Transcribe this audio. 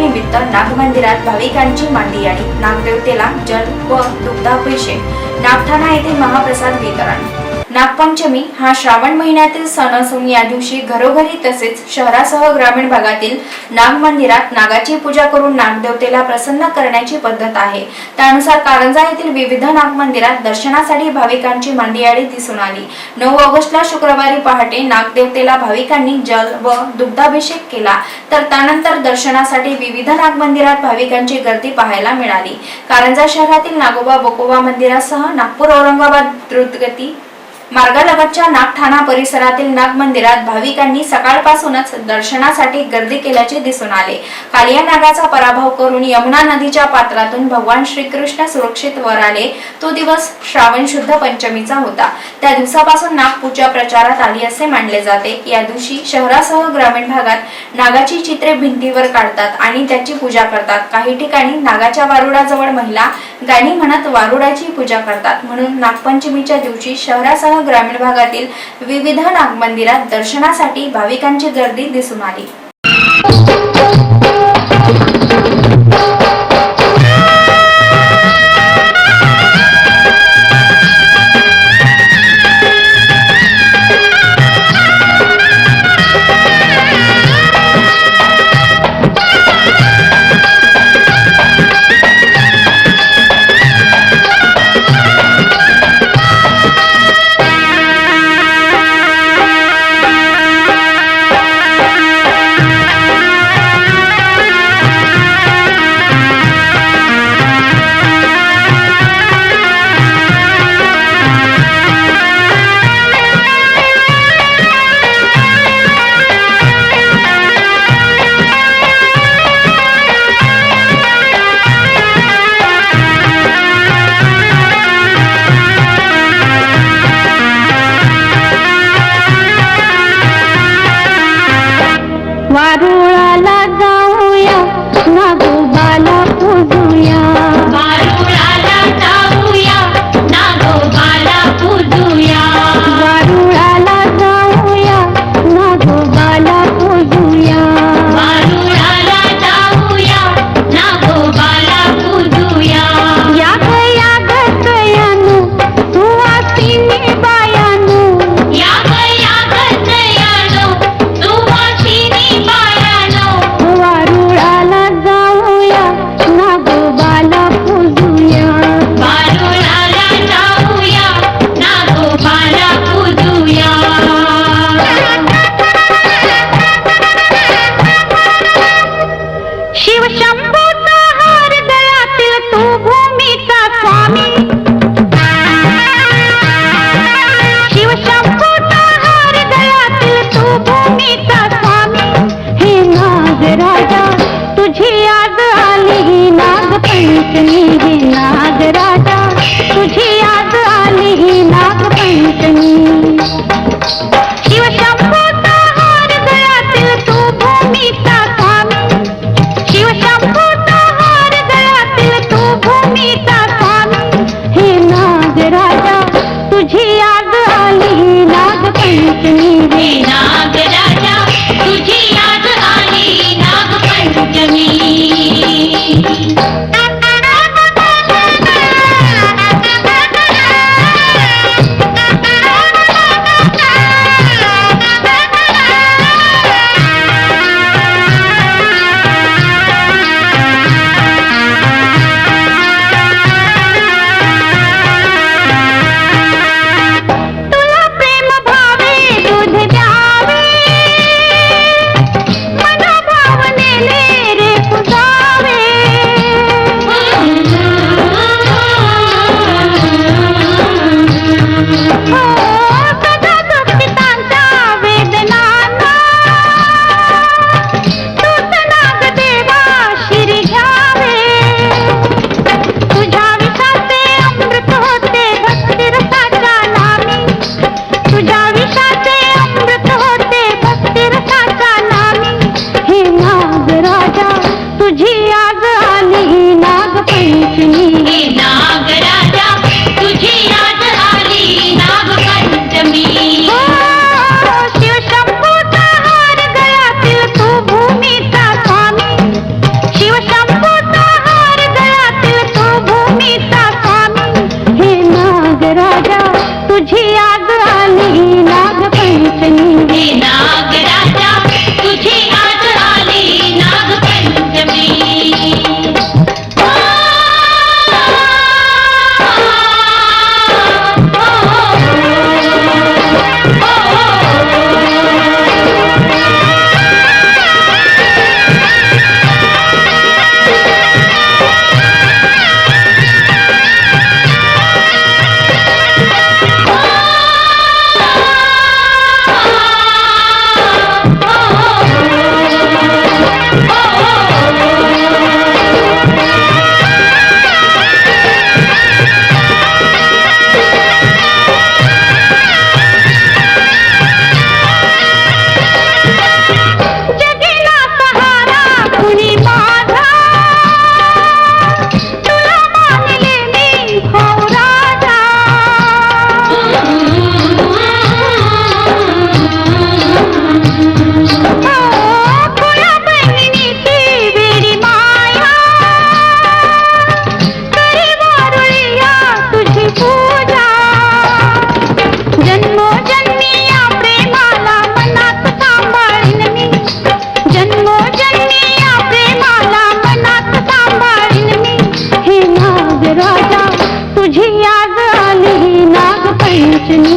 निमित्त नागमंदिरात भाविकांची मांडी आणि नागदेवतेला जल व दुग्धाभिषेक नागठाणा येथे महाप्रसाद वितरण. नागपंचमी हा श्रावण महिन्यातील सण असून या दिवशी घरोघरी तसेच शहरासह ग्रामीण भागातील नाग मंदिरात नागाची पूजा करून नागदेवतेला प्रसन्न करण्याची पद्धत आहे. त्यानुसार कारंजा येथील विविध नाग मंदिरात दर्शनासाठी भाविकांची मांदियाळी दिसून आली. नऊ ऑगस्टला शुक्रवारी पहाटे नागदेवतेला भाविकांनी जल व दुग्धाभिषेक केला. तर त्यानंतर दर्शनासाठी विविध नाग मंदिरात भाविकांची गर्दी पाहायला मिळाली. कारंजा शहरातील नागोबा बोकोबा मंदिरासह नागपूर औरंगाबाद द्रुतगती मार्गालगतच्या नागठाणा परिसरातील नाग मंदिरात भाविकांनी सकाळपासूनच दर्शनासाठी गर्दी केल्याचे दिसून आले. कालिया नागाचा पराभव करून यमुना नदीच्या पात्रातून भगवान श्रीकृष्ण सुरक्षित वर आले. तो दिवस श्रावण शुद्ध पंचमीचा होता. त्या दिवसापासून नागपूजा प्रचारात आली असे मानले जाते. या दिवशी शहरासह ग्रामीण भागात नागाची चित्रे भिंतीवर काढतात आणि त्याची पूजा करतात. काही ठिकाणी नागाच्या वारुडाजवळ महिला गाणी म्हणत वारुडाची पूजा करतात. म्हणून नागपंचमीच्या दिवशी शहरासह ग्रामीण भागातील विविध नागमंदिरात दर्शनासाठी भाविकांची गर्दी दिसून आली. इतनी तुझी आग आली नागपंचमी నిలిచును